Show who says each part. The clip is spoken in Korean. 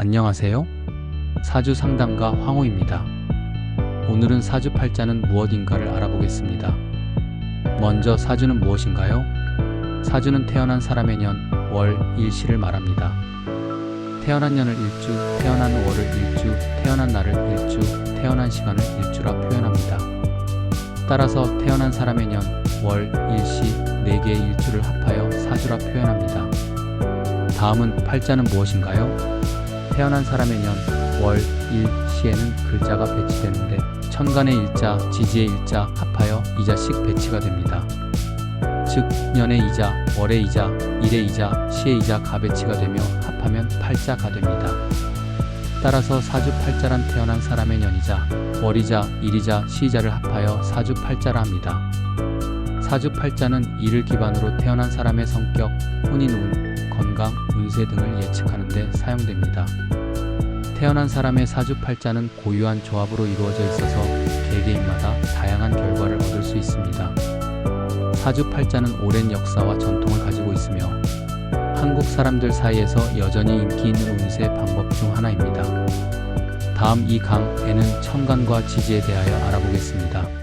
Speaker 1: 안녕하세요. 사주 상담가 황호입니다. 오늘은 사주 팔자는 무엇인가를 알아보겠습니다. 먼저 사주는 무엇인가요? 사주는 태어난 사람의 년, 월, 일시를 말합니다. 태어난 년을 일주, 태어난 월을 일주, 태어난 날을 일주, 태어난 시간을 일주라 표현합니다. 따라서 태어난 사람의 년, 월, 일시, 4개의 일주를 합하여 사주라 표현합니다. 다음은 팔자는 무엇인가요? 태어난 사람의 년, 월, 일, 시에는 글자가 배치되는데 천간의 일자, 지지의 일자 합하여 이자씩 배치가 됩니다. 즉 년의 이자, 월의 이자, 일의 이자, 시의 이자 가 배치가 되며 합하면 팔자가 됩니다. 따라서 사주 팔자란 태어난 사람의 년이자 월이자, 일이자, 시이자를 합하여 사주 팔자라 합니다. 사주 팔자는 이를 기반으로 태어난 사람의 성격, 혼인 운, 건강, 운세 등을 예측하는 데 사용됩니다. 태어난 사람의 사주 팔자는 고유한 조합으로 이루어져 있어서 개개인마다 다양한 결과를 얻을 수 있습니다. 사주 팔자는 오랜 역사와 전통을 가지고 있으며 한국 사람들 사이에서 여전히 인기 있는 운세 방법 중 하나입니다. 다음 이 강에는 천간과 지지에 대하여 알아보겠습니다.